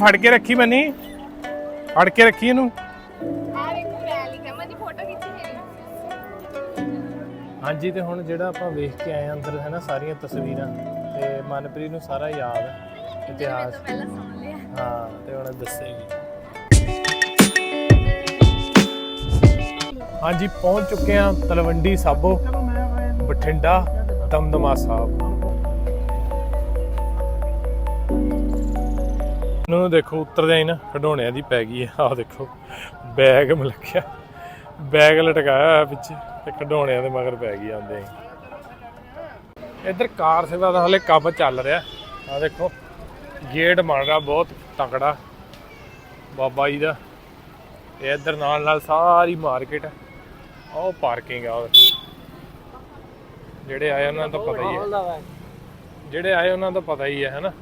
ਫੜ ਕੇ ਰੱਖੀ ਬੰਨੀ ਫੜ ਕੇ ਰੱਖੀ ਇਹਨੂੰ। ਹਾਂਜੀ ਤੇ ਹੁਣ ਜਿਹੜਾ ਆਪਾਂ ਵੇਖ ਕੇ ਆਏ ਅੰਦਰ ਹੈ ਨਾ ਸਾਰੀਆਂ ਤਸਵੀਰਾਂ ਤੇ ਮਨਪ੍ਰੀਤ ਨੂੰ ਸਾਰਾ ਯਾਦ ਹੈ ਇਤਿਹਾਸ। ਹਾਂ ਤੇ ਹੁਣ ਦੱਸੇਗੀ। ਹਾਂਜੀ, ਪਹੁੰਚ ਚੁੱਕੇ ਹਾਂ ਤਲਵੰਡੀ ਸਾਬੋ, ਬਠਿੰਡਾ, ਦਮਦਮਾ ਸਾਹਿਬ। ਨੂੰ ਦੇਖੋ ਉਤਰਦੇ ਹੀ ਨਾ, ਖਡੋਣਿਆਂ ਦੀ ਪੈ ਗਈ ਹੈ। ਆਹ ਦੇਖੋ, ਬੈਗ ਮਲਕਿਆ, ਬੈਗ ਲਟਕਾਇਆ ਹੋਇਆ ਪਿੱਛੇ ਤੇ ਖਡੋਣਿਆਂ ਦੇ ਮਗਰ ਪੈ ਗਈ ਆਂਦੇ ਇੱਧਰ ਕਾਰ ਸੇਵਾ ਦਾ ਹਲੇ ਕੰਮ ਚੱਲ ਰਿਹਾ। ਆਹ ਦੇਖੋ, ਗੇਟ ਬਣ ਰਿਹਾ ਬਹੁਤ ਤਕੜਾ, ਬਾਬਾ ਜੀ ਦਾ। ਤੇ ਇੱਧਰ ਨਾਲ ਨਾਲ ਸਾਰੀ ਮਾਰਕੀਟ ਉਹ ਪਾਰਕਿੰਗ ਆ ਉਹ ਜਿਹੜੇ ਆਏ ਉਹਨਾਂ ਦਾ ਪਤਾ ਹੀ ਹੈ। ਜਿਹੜੇ ਆਏ ਉਹਨਾਂ ਦਾ ਪਤਾ ਹੀ ਹੈ ਹੈਨਾ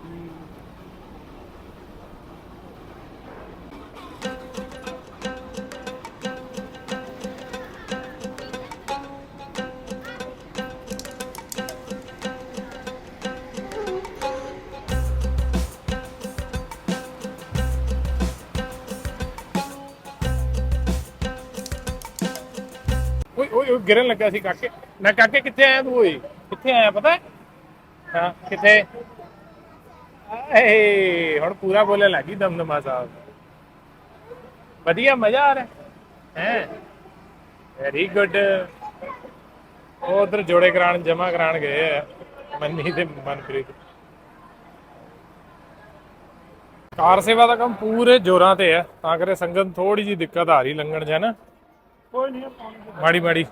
ਓਏ ਗਿਰਨ ਲੱਗਾ ਸੀ ਕਾਕੇ। ਮੈਂ ਕਾਕੇ, ਕਿੱਥੇ ਆਇਆ ਤੂੰ ਓਏ? ਕਿੱਥੇ ਆਇਆ ਪਤਾ ਹੈ? ਹਾਂ, ਕਿੱਥੇ? ਏ ਹੁਣ ਪੂਰਾ ਬੋਲਣ ਲੱਗੀ ਦਮਦਮਾ ਸਾਹਿਬ। ਵਧੀਆ, ਮਜ਼ਾ ਆ ਰਿਹਾ। ਹੈ? ਵੈਰੀ ਗੁੱਡ ਉਹ ਉਧਰ ਜੋੜੇ ਕਰਾਣ ਜਮਾ ਕਰਾਣ ਗਏ ਆ। ਮੰਨੀ ਤੇ ਮਨਪ੍ਰੀਤ। ਕਾਰ ਸੇਵਾ ਦਾ ਕੰਮ ਪੂਰੇ ਜ਼ੋਰਾਂ ਤੇ ਆ। ਤਾਂ ਕਰੇ ਸੰਗਤ ਥੋੜੀ ਜੀ ਦਿੱਕਤ ਆ ਰਹੀ ਲੰਘਣ 'ਚ ਮਾੜੀ ਮਾੜੀ।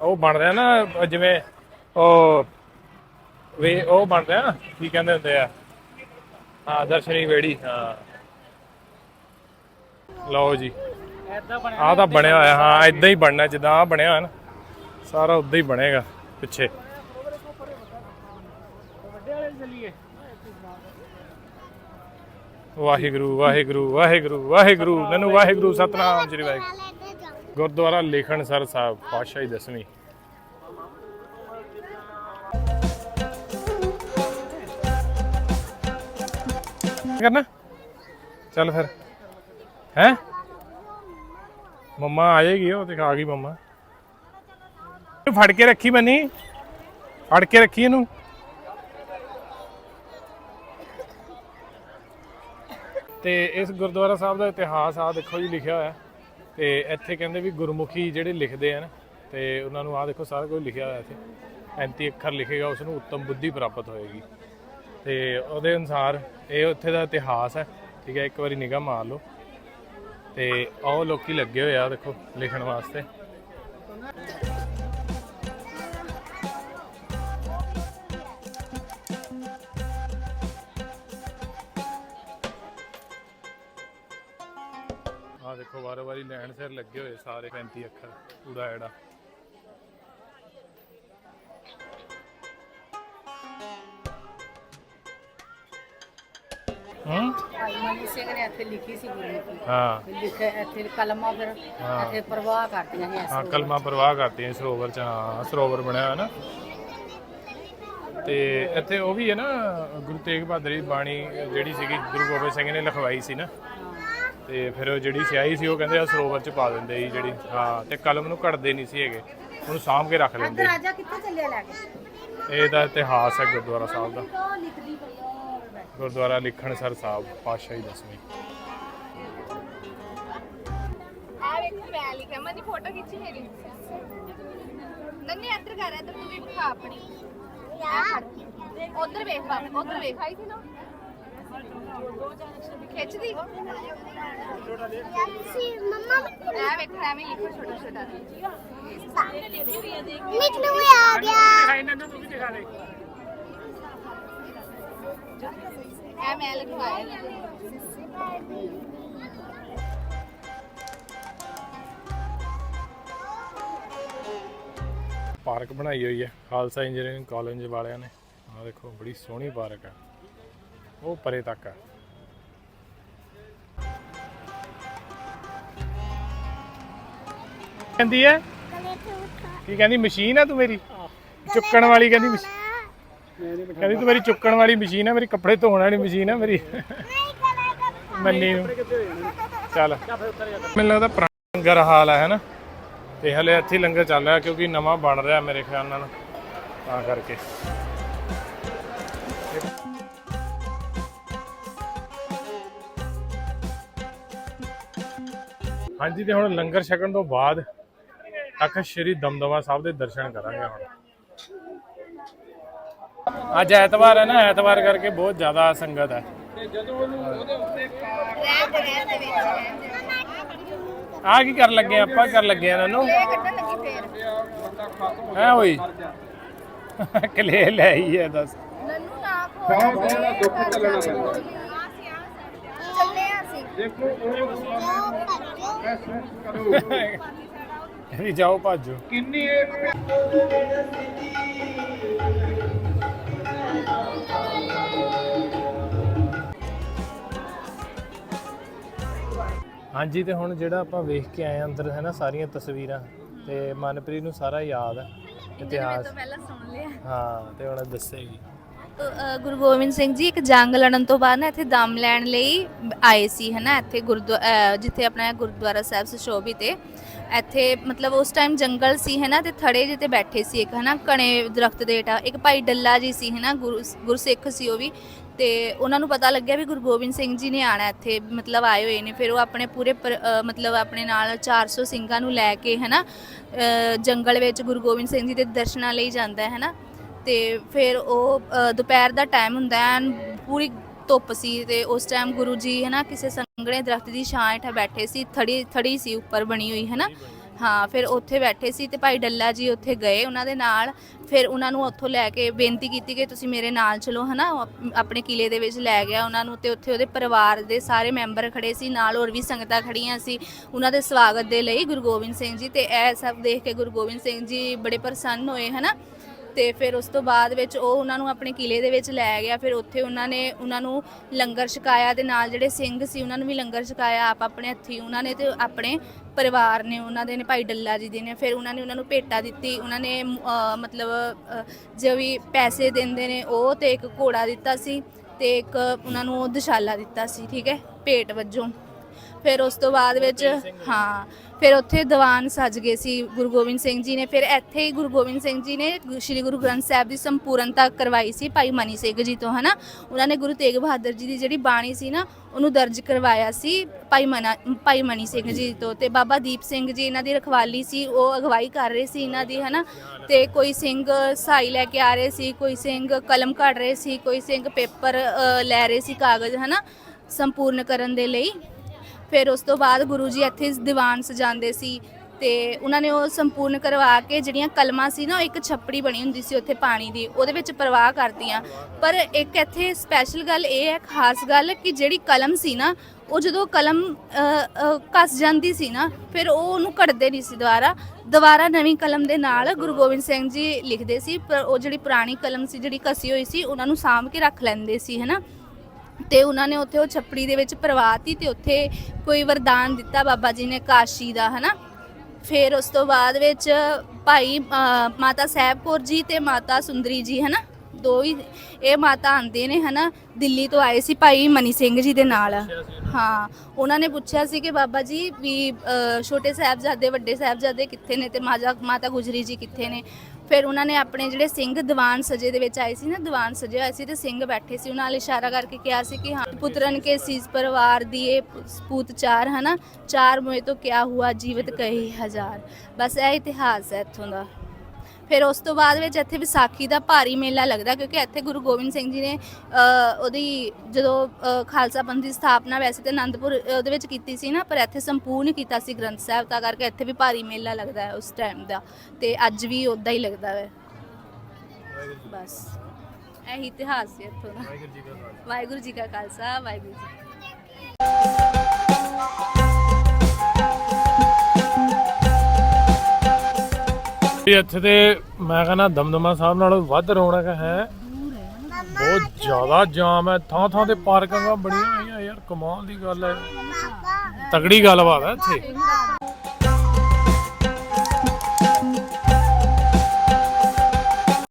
ਉਹ ਬਣ ਰਿਹਾ ਨਾ ਜਿਵੇਂ ਉਹ ਵੇ ਉਹ ਬਣ ਰਿਹਾ ਨਾ ਕੀ ਕਹਿੰਦੇ ਹੁੰਦੇ ਆ? ਹਾਂ ਦਰਸ਼ਨੀ ਵੇੜੀ ਹਾਂ। ਲਓ ਜੀ। ਆਹ ਤਾਂ ਬਣਿਆ ਹੋਇਆ ਹਾਂ ਇਦਾਂ ਹੀ ਬਣਨਾ ਜਿੱਦਾਂ ਆ ਬਣਿਆ ਹੋਇਆ ਨਾ ਸਾਰਾ ਉਦਾਂ ਹੀ ਬਣੇਗਾ ਪਿੱਛੇ। ਵਾਹਿਗੁਰੂ ਵਾਹਿਗੁਰੂ ਵਾਹਿਗੁਰੂ ਵਾਹਿਗੁਰੂ ਨਨੂ ਵਾਹਿਗੁਰੂ, ਸਤਨਾਮ ਸ੍ਰੀ ਵਾਹਿਗੁਰੂ। ਗੁਰਦੁਆਰਾ ਲੇਖਣਸਰ ਸਾਹਿਬ, ਪਾਤਸ਼ਾਹੀ ਦਸਵੀਂ। ਕਰਨਾ? ਚੱਲ ਫਿਰ। ਹੈ? ਮੰਮਾ ਆਏਗੀ ਉਹ ਤੇ ਆ ਗਈ ਮੰਮਾ। ਫੜ ਕੇ ਰੱਖੀ ਮੰਨੀ ਫੜ ਕੇ ਰੱਖੀ ਇਹਨੂੰ। ਤੇ ਇਸ ਗੁਰਦੁਆਰਾ ਸਾਹਿਬ ਦਾ ਇਤਿਹਾਸ ਆ ਦੇਖੋ ਜੀ ਲਿਖਿਆ ਹੋਇਆ ਤੇ ਇੱਥੇ ਕਹਿੰਦੇ ਵੀ ਗੁਰਮੁਖੀ ਜਿਹੜੇ ਲਿਖਦੇ ਆ ਨਾ ਤੇ ਉਹਨਾਂ ਨੂੰ ਆ ਦੇਖੋ ਸਾਰਾ ਕੁਝ ਲਿਖਿਆ ਹੋਇਆ ਇੱਥੇ। 35 ਅੱਖਰ ਲਿਖੇਗਾ ਉਸ ਨੂੰ ਉੱਤਮ ਬੁੱਧੀ ਪ੍ਰਾਪਤ ਹੋਏਗੀ। ਤੇ ਉਹਦੇ ਅਨੁਸਾਰ ਇਹ ਉੱਥੇ ਦਾ ਇਤਿਹਾਸ ਹੈ, ਠੀਕ ਹੈ, ਇੱਕ ਵਾਰੀ ਨਿਗਾਹ ਮਾਰ ਲਓ। ਤੇ ਉਹ ਲੋਕੀ ਲੱਗੇ ਹੋਏ ਆ ਦੇਖੋ, ਲਿਖਣ ਵਾਸਤੇ। ਦੇਖੋ ਵਾਰੋ ਵਾਰੀ ਲੈਣ ਸਿਰ ਲੱਗੇ ਹੋਏ ਸਾਰੇ 35 ਅੱਖਰ ਪੂਰਾ ਐੜਾ ਹੂੰ? ਮਨੀ ਸਿੰਘ ਨੇ ਇੱਥੇ ਲਿਖੀ ਸੀ ਗੁਰਮੁਖੀ ਹਾਂ। ਲਿਖੇ ਇੱਥੇ ਕਲਮਾਂ ਫਿਰ ਇੱਥੇ ਪ੍ਰਵਾਹ ਕਰਦੀਆਂ ਨੇ ਹਾਂ ਕਲਮਾ ਪ੍ਰਵਾਹ ਕਰਦੀਆਂ ਸਰੋਵਰ ਚ ਹਾਂ ਸਰੋਵਰ ਬਣਿਆ ਹੋਇਆ ਨਾ। ਤੇ ਇੱਥੇ ਉਹ ਵੀ ਹੈ ਨਾ ਗੁਰੂ ਤੇਗ ਬਹਾਦਰ ਦੀ ਬਾਣੀ ਜਿਹੜੀ ਸੀਗੀ ਗੁਰੂ ਗੋਬਿੰਦ ਸਿੰਘ ਨੇ ਲਿਖਵਾਈ ਸੀ ਨਾ। ਤੇ ਫਿਰ ਉਹ ਜਿਹੜੀ ਸਿਆਹੀ ਸੀ ਉਹ ਕਹਿੰਦੇ ਆ ਸਰੋਵਰ ਚ ਪਾ ਦਿੰਦੇ ਸੀ ਜਿਹੜੀ ਹਾਂ ਤੇ ਕਲਮ ਨੂੰ ਘੜਦੇ ਨਹੀਂ ਸੀ ਹੈਗੇ ਉਹਨੂੰ ਸਾਂਭ ਕੇ ਰੱਖ ਲੈਂਦੇ ਸੀ। ਰਾਜਾ ਕਿੱਥੇ ਚੱਲਿਆ ਲੈ ਕੇ? ਇਹਦਾ ਇਤਿਹਾਸ ਹੈ ਗੁਰਦੁਆਰਾ ਸਾਹਿਬ ਦਾ। ਉਹ ਲਿਖਦੀ ਪਈ ਬੈਠੀ। ਗੁਰਦੁਆਰਾ ਲਿਖਣਸਰ ਸਾਹਿਬ ਪਾਤਸ਼ਾਹੀ ਦਸਵੀਂ। ਆ ਵੇਖੋ ਮੈਂ ਲਿਖਿਆ ਮੈਂ ਦੀ ਫੋਟੋ ਖਿੱਚੀ ਮੇਰੀ। ਨੰਨੇ ਇੱਧਰ ਕਰ ਇੱਧਰ ਤੂੰ ਵੀ ਵਿਖਾ ਆਪਣੀ। ਉਧਰ ਵੇਖ ਬਾਪ ਉਧਰ ਵੇਖ। ਆਈ ਸੀ ਨਾ? ਖਿੱਚਦੀ ਮੰਮਾ ਐ ਵੇਖ ਐਵੇਂ ਲਿਖੋ ਛੋਟਾ ਛੋਟਾ ਨਿਕਲੂ ਆ ਗਿਆ ਐ ਮੈਂ ਲਿਖਵਾਇਆ ਪਾਰਕ ਬਣਾਈ ਹੋਈ ਹੈ, ਖਾਲਸਾ ਇੰਜੀਨੀਅਰਿੰਗ ਕਾਲਜ ਵਾਲਿਆਂ ਨੇ। ਆਹ ਦੇਖੋ, ਬੜੀ ਸੋਹਣੀ ਪਾਰਕ ਹੈ। ਉਹ ਪਰੇ ਤੱਕ ਹੈ ਕਹਿੰਦੀ ਹੈ? ਕੀ ਕਹਿੰਦੀ? ਮਸ਼ੀਨ ਆ ਤੂੰ ਮੇਰੀ? ਚੁੱਕਣ ਵਾਲੀ ਕਹਿੰਦੀ ਮਸ਼ੀਨ ਕਹਿੰਦੀ ਤੂੰ ਮੇਰੀ ਚੁੱਕਣ ਵਾਲੀ ਮਸ਼ੀਨ ਹੈ ਮੇਰੀ ਕੱਪੜੇ ਧੋਣ ਵਾਲੀ ਮਸ਼ੀਨ ਹੈ ਮੇਰੀ। ਮੰਨੀ ਨੂੰ। ਚੱਲ। ਮੈਨੂੰ ਲੱਗਦਾ ਪੁਰਾਣਾ ਲੰਗਰ ਹਾਲ ਆ ਹੈਨਾ ਤੇ ਹਲੇ ਇੱਥੇ ਲੰਗਰ ਚੱਲ ਰਿਹਾ ਕਿਉਂਕਿ ਨਵਾਂ ਬਣ ਰਿਹਾ ਮੇਰੇ ਖਿਆਲ ਨਾਲ। ਤਾਂ ਕਰਕੇ। ਹਾਂਜੀ, ਤੇ ਹੁਣ ਲੰਗਰ ਛਕਣ ਤੋਂ ਬਾਅਦ ਤਖਤ ਸ਼੍ਰੀ ਦਮਦਮਾ ਸਾਹਿਬ ਦੇ ਦਰਸ਼ਨ ਕਰਾਂਗੇ ਹੁਣ। ਅੱਜ ਐਤਵਾਰ ਹੈ ਨਾ, ਐਤਵਾਰ ਕਰਕੇ ਬਹੁਤ ਜ਼ਿਆਦਾ ਸੰਗਤ ਹੈ। ਰਹਿਣ ਆ ਕੀ ਕਰ ਲੱਗੇ ਆਪਾਂ ਕਰ ਲੱਗੇ ਇਹਨਾਂ ਨੂੰ। ਇਹ ਹੈ ਹੋਈ ਕਲੇ ਲੈ ਆਈ ਹੈ ਦੱਸ। ਨੰਨੂ ਨਾ ਖੋਲ ਚੱਲੇ ਆ ਵੀ ਜਾਓ ਭਾਜੋ। ਹਾਂਜੀ ਤੇ ਹੁਣ ਜਿਹੜਾ ਆਪਾਂ ਵੇਖ ਕੇ ਆਏ ਆ ਅੰਦਰ ਹੈ ਨਾ ਸਾਰੀਆਂ ਤਸਵੀਰਾਂ ਤੇ ਮਨਪ੍ਰੀਤ ਨੂੰ ਸਾਰਾ ਯਾਦ ਹੈ ਇਤਿਹਾਸ। ਪਹਿਲਾਂ ਸੁਣ ਲਿਆ। ਹਾਂ ਤੇ ਹੁਣ ਦੱਸੇਗੀ। ਗੁਰੂ ਗੋਬਿੰਦ ਸਿੰਘ ਜੀ ਇੱਕ ਜੰਗ ਲੜਨ ਤੋਂ ਬਾਅਦ ਨਾ ਇੱਥੇ ਦਮ ਲੈਣ ਲਈ ਆਏ ਸੀ ਹਨਾ? ਇੱਥੇ ਗੁਰਦੁਆਰਾ ਜਿੱਥੇ ਆਪਣਾ ਗੁਰਦੁਆਰਾ ਸਾਹਿਬ ਸੁਸ਼ੋਭਿਤ 'ਤੇ ਇੱਥੇ ਮਤਲਬ ਉਸ ਟਾਈਮ ਜੰਗਲ ਸੀ ਹਨਾ? ਤੇ ਥੜੇ ਜਿੱਤੇ ਬੈਠੇ ਸੀ ਇੱਕ ਹਨਾ? ਘਣੇ ਦਰਖਤ ਦੇ ਹੇਠਾਂ ਇੱਕ ਭਾਈ ਡੱਲਾ ਜੀ ਸੀ ਹਨਾ? ਗੁਰੂ ਗੁਰਸਿੱਖ ਸੀ ਉਹ ਵੀ। ਤੇ ਉਹਨਾਂ ਨੂੰ ਪਤਾ ਲੱਗਿਆ ਵੀ ਗੁਰੂ ਗੋਬਿੰਦ ਸਿੰਘ ਜੀ ਨੇ ਆਣਾ ਇੱਥੇ ਮਤਲਬ ਆਏ ਹੋਏ ਨੇ। ਫਿਰ ਉਹ ਆਪਣੇ ਪੂਰੇ ਪਰ- ਅ, ਮਤਲਬ ਆਪਣੇ ਨਾਲ 400 ਸਿੰਘਾਂ ਨੂੰ ਲੈ ਕੇ ਹਨਾ? ਅ, ਜੰਗਲ ਵਿੱਚ ਗੁਰੂ ਗੋਬਿੰਦ ਸਿੰਘ ਜੀ ਦੇ ਦਰਸ਼ਨਾਂ ਲਈ ਜਾਂਦਾ ਹੈ ਹਨਾ? ਤੇ ਫਿਰ ਉਹ ਅ, ਦੁਪਹਿਰ ਦਾ ਟਾਈਮ ਹੁੰਦਾ ਹੈ ਪੂਰੀ ਧੁੱਪ ਸੀ ਤੇ ਉਸ ਟਾਈਮ ਗੁਰੂ ਜੀ ਹਨਾ ਕਿਸੇ ਸੰਘਣੇ ਦਰਖਤ ਦੀ ਛਾਂ ਹੇਠਾਂ ਬੈਠੇ ਸੀ ਥੜੀ ਥੜੀ ਸੀ ਉੱਪਰ ਬਣੀ ਹੋਈ ਹਨਾ? ਹਾਂ ਫਿਰ ਉੱਥੇ ਬੈਠੇ ਸੀ ਤੇ ਭਾਈ ਡੱਲਾ ਜੀ ਉੱਥੇ ਗਏ ਉਹਨਾਂ ਦੇ ਨਾਲ ਫਿਰ ਉਹਨਾਂ ਨੂੰ ਉੱਥੋਂ ਲੈ ਕੇ ਬੇਨਤੀ ਕੀਤੀ ਕਿ ਤੁਸੀਂ ਮੇਰੇ ਨਾਲ ਚਲੋ ਹਨਾ? ਉਹ ਆਪ- ਆਪਣੇ ਕਿਲੇ ਦੇ ਵਿੱਚ ਲੈ ਗਿਆ ਉਹਨਾਂ ਨੂੰ ਤੇ ਉੱਥੇ ਉਹਦੇ ਪਰਿਵਾਰ ਦੇ ਸਾਰੇ ਮੈਂਬਰ ਖੜੇ ਸੀ ਨਾਲ ਹੋਰ ਵੀ ਸੰਗਤਾਂ ਖੜੀਆਂ ਸੀ ਉਹਨਾਂ ਦੇ ਸਵਾਗਤ ਦੇ ਲਈ ਗੁਰੂ ਗੋਬਿੰਦ ਸਿੰਘ ਜੀ ਤੇ ਇਹ ਸਭ ਦੇਖ ਕੇ ਗੁਰੂ ਗੋਬਿੰਦ ਸਿੰਘ ਜੀ ਬੜੇ ਪ੍ਰਸੰਨ ਹੋਏ ਹਨਾ? ਤੇ ਫਿਰ ਉਸ ਤੋਂ ਬਾਅਦ ਵਿੱਚ ਉਹ ਉਹਨਾਂ ਨੂੰ ਆਪਣੇ ਕਿਲੇ ਦੇ ਵਿੱਚ ਲੈ ਗਿਆ। ਫਿਰ ਉੱਥੇ ਉਹਨਾਂ ਨੇ ਉਹਨਾਂ ਨੂੰ ਲੰਗਰ ਛਕਾਇਆ ਦੇ ਨਾਲ ਜਿਹੜੇ ਸਿੰਘ ਸੀ ਉਹਨਾਂ ਨੂੰ ਵੀ ਲੰਗਰ ਛਕਾਇਆ ਆਪ ਆਪਣੇ ਹੱਥੀ ਉਹਨਾਂ ਨੇ ਤੇ ਆਪਣੇ ਪਰਿਵਾਰ ਨੇ ਉਹਨਾਂ ਦੇ ਨੇ ਭਾਈ ਡੱਲਾ ਜੀ ਦੇ ਨੇ। ਫਿਰ ਉਹਨਾਂ ਨੇ ਉਹਨਾਂ ਨੂੰ ਭੇਟਾ ਦਿੱਤੀ ਉਹਨਾਂ ਨੇ ਮਤਲਬ ਅਹ, ਜੋ ਵੀ ਪੈਸੇ ਦਿੰਦੇ ਨੇ ਉਹ ਤੇ ਇੱਕ ਘੋੜਾ ਦਿੱਤਾ ਸੀ ਤੇ ਇੱਕ ਉਹਨਾਂ ਨੂੰ ਦਸ਼ਾਲਾ ਦਿੱਤਾ ਸੀ ਠੀਕ ਹੈ? ਭੇਟ ਵਜੋਂ। ਫਿਰ ਉਸ ਤੋਂ ਬਾਅਦ ਵਿੱਚ ਹਾਂ ਫਿਰ ਉੱਥੇ ਦੀਵਾਨ ਸੱਜ ਗਏ ਸੀ ਗੁਰੂ ਗੋਬਿੰਦ ਸਿੰਘ ਜੀ ਨੇ ਫਿਰ ਇੱਥੇ ਹੀ ਗੁਰੂ ਗੋਬਿੰਦ ਸਿੰਘ ਜੀ ਨੇ ਗੁ- ਸ੍ਰੀ ਗੁਰੂ ਗ੍ਰੰਥ ਸਾਹਿਬ ਦੀ ਸੰਪੂਰਨਤਾ ਕਰਵਾਈ ਸੀ ਭਾਈ ਮਨੀ ਸਿੰਘ ਜੀ ਤੋਂ ਹਨਾ? ਉਹਨਾਂ ਨੇ ਗੁਰੂ ਤੇਗ ਬਹਾਦਰ ਜੀ ਦੀ ਜਿਹੜੀ ਬਾਣੀ ਸੀ ਨਾ ਉਹਨੂੰ ਦਰਜ ਕਰਵਾਇਆ ਸੀ ਭਾਈ ਮਨਾ ਭਾਈ ਮਨੀ ਸਿੰਘ ਜੀ ਤੋਂ ਤੇ ਬਾਬਾ ਦੀਪ ਸਿੰਘ ਜੀ ਇਹਨਾਂ ਦੀ ਰਖਵਾਲੀ ਸੀ ਉਹ ਅਗਵਾਈ ਕਰ ਰਹੇ ਸੀ ਇਹਨਾਂ ਦੀ ਹਨਾ? ਤੇ ਕੋਈ ਸਿੰਘ ਸਾਈ ਲੈ ਕੇ ਆ ਰਹੇ ਸੀ ਕੋਈ ਸਿੰਘ ਕਲਮ ਕੱਢ ਰਹੇ ਸੀ ਕੋਈ ਸਿੰਘ ਪੇਪਰ ਅ, ਲੈ ਰਹੇ ਸੀ ਕਾਗਜ਼ ਹਨਾ? ਸੰਪੂਰਨ ਕਰਨ ਦੇ ਲਈ। ਫਿਰ ਉਸ ਤੋਂ ਬਾਅਦ ਗੁਰੂ ਜੀ ਇੱਥੇ ਦੀਵਾਨ ਸਜਾਉਂਦੇ ਸੀ ਤੇ ਉਹਨਾਂ ਨੇ ਉਹ ਸੰਪੂਰਨ ਕਰਵਾ ਕੇ ਜਿਹੜੀਆਂ ਕਲਮਾਂ ਸੀ ਨਾ ਉਹ ਇੱਕ ਛੱਪੜੀ ਬਣੀ ਹੁੰਦੀ ਸੀ ਉੱਥੇ ਪਾਣੀ ਦੀ ਉਹਦੇ ਵਿੱਚ ਪ੍ਰਵਾਹ ਕਰਦੀਆਂ। ਪਰ ਇੱਕ ਇੱਥੇ ਸਪੈਸ਼ਲ ਗੱਲ ਇਹ ਹੈ ਖਾਸ ਗੱਲ ਕਿ ਜਿਹੜੀ ਕਲਮ ਸੀ ਨਾ ਉਹ ਜਦੋਂ ਕਲਮ ਅ, ਕੱਸ ਜਾਂਦੀ ਸੀ ਨਾ ਫਿਰ ਉਹ ਉਹਨੂੰ ਕੱਢਦੇ ਨਹੀਂ ਸੀ ਦੁਬਾਰਾ। ਦੁਬਾਰਾ ਨਵੀਂ ਕਲਮ ਦੇ ਨਾਲ ਗੁਰੂ ਗੋਬਿੰਦ ਸਿੰਘ ਜੀ ਲਿਖਦੇ ਸੀ ਪਰ ਉਹ ਜਿਹੜੀ ਪੁਰਾਣੀ ਕਲਮ ਸੀ ਜਿਹੜੀ ਕਸੀ ਹੋਈ ਸੀ ਉਹਨਾਂ ਨੂੰ ਸਾਂਭ ਕੇ ਰੱਖ ਲੈਂਦੇ ਸੀ ਹਨਾ? ਤੇ ਉਹਨਾਂ ਨੇ ਉੱਥੇ ਉਹ ਛੱਪੜੀ ਦੇ ਵਿੱਚ ਪ੍ਰਵਾਤੀ ਤੇ ਉੱਥੇ ਕੋਈ ਵਰਦਾਨ ਦਿੱਤਾ ਬਾਬਾ ਜੀ ਨੇ ਕਾਸ਼ੀ ਦਾ, ਹਨਾ? ਫਿਰ ਉਸ ਤੋਂ ਬਾਅਦ ਵਿੱਚ ਭਾਈ ਮਾਤਾ ਸਾਹਿਬ ਕੌਰ ਜੀ ਤੇ ਮਾਤਾ ਸੁੰਦਰੀ ਜੀ, ਹਨਾ? ਦੋ ਹੀ ਇਹ ਮਾਤਾ ਆਂਦੇ ਨੇ, ਹਨਾ? ਦਿੱਲੀ ਤੋਂ ਆਏ ਸੀ ਭਾਈ ਮਨੀ ਸਿੰਘ ਜੀ ਦੇ ਨਾਲ। ਹਾਂ, ਉਹਨਾਂ ਨੇ ਪੁੱਛਿਆ ਸੀ ਕਿ ਬਾਬਾ ਜੀ ਵੀ ਛੋਟੇ ਸਾਹਿਬਜ਼ਾਦੇ, ਵੱਡੇ ਸਾਹਿਬਜ਼ਾਦੇ ਕਿੱਥੇ ਨੇ ਤੇ ਮਾਤਾ ਮਾਤਾ ਗੁਜਰੀ ਜੀ ਕਿੱਥੇ ਨੇ? ਫਿਰ ਉਹਨਾਂ ਨੇ ਆਪਣੇ ਜਿਹੜੇ ਸਿੰਘ ਦੀਵਾਨ ਸਜੇ ਦੇ ਵਿੱਚ ਆਏ ਸੀ ਨਾ, ਦੀਵਾਨ ਸਜੇ ਹੋਏ ਸੀ ਤੇ ਸਿੰਘ ਬੈਠੇ ਸੀ, ਉਹਨਾਂ ਨਾਲ ਇਸ਼ਾਰਾ ਕਰਕੇ ਕਿਹਾ ਸੀ ਕਿ ਹਾਂ ਪੁੱਤਰਨ ਕੇ ਸੀਸ ਪਰਿਵਾਰ ਦੀਏ ਸਪੂਤ ਚਾਰ, ਹਨਾ? ਚਾਰ ਮੋਏ ਤੋਂ ਕਿਆ ਹੁਆ, ਜੀਵਤ ਕਹੀ ਹਜ਼ਾਰ। ਬਸ ਇਹ ਇਤਿਹਾਸ ਹੈ ਇੱਥੋਂ ਦਾ। ਫਿਰ ਉਸ ਤੋਂ ਬਾਅਦ ਵਿੱਚ ਇੱਥੇ ਵਿਸਾਖੀ ਦਾ ਭਾਰੀ ਮੇਲਾ ਲੱਗਦਾ ਕਿਉਂਕਿ ਇੱਥੇ ਗੁਰੂ ਗੋਬਿੰਦ ਸਿੰਘ ਜੀ ਨੇ ਅ, ਉਹਦੀ ਜਦੋਂ ਅ, ਖਾਲਸਾ ਪੰਥ ਦੀ ਸਥਾਪਨਾ ਵੈਸੇ ਤੇ ਆਨੰਦਪੁਰ ਅ, ਉਹਦੇ ਵਿੱਚ ਕੀਤੀ ਸੀ ਨਾ ਪਰ ਇੱਥੇ ਸੰਪੂਰਨ ਕੀਤਾ ਸੀ ਗ੍ਰੰਥ ਸਾਹਿਬ ਤਾਂ ਕਰਕੇ ਇੱਥੇ ਵੀ ਭਾਰੀ ਮੇਲਾ ਲੱਗਦਾ ਹੈ ਉਸ ਟਾਈਮ ਦਾ ਤੇ ਅੱਜ ਵੀ ਉਦਾਂ ਹੀ ਲੱਗਦਾ ਹੈ। ਬਸ ਇਹੀ ਇਤਿਹਾਸ ਹੈ ਇੱਥੋਂ ਦਾ। ਵਾਹਿਗੁਰੂ ਜੀ ਕਾ ਖਾਲਸਾ ਵਾਹਿਗੁਰੂ ਜੀ ਕੀ ਫਤਿਹ। ਵੀ ਇੱਥੇ ਤੇ ਮੈਂ ਕਹਿੰਦਾ ਦਮਦਮਾ ਸਾਹਿਬ ਨਾਲੋਂ ਵੱਧ ਰੌਣਕ ਹੈ। ਬਹੁਤ ਜ਼ਿਆਦਾ ਜਾਮ ਹੈ। ਥਾਂ ਥਾਂ ਤੇ ਪਾਰਕਾਂ ਬਣੀਆਂ ਹੋਈਆਂ ਯਾਰ, ਕਮਾਲ ਦੀ ਗੱਲ ਹੈ। ਤਗੜੀ ਗੱਲਬਾਤ ਹੈ ਇੱਥੇ।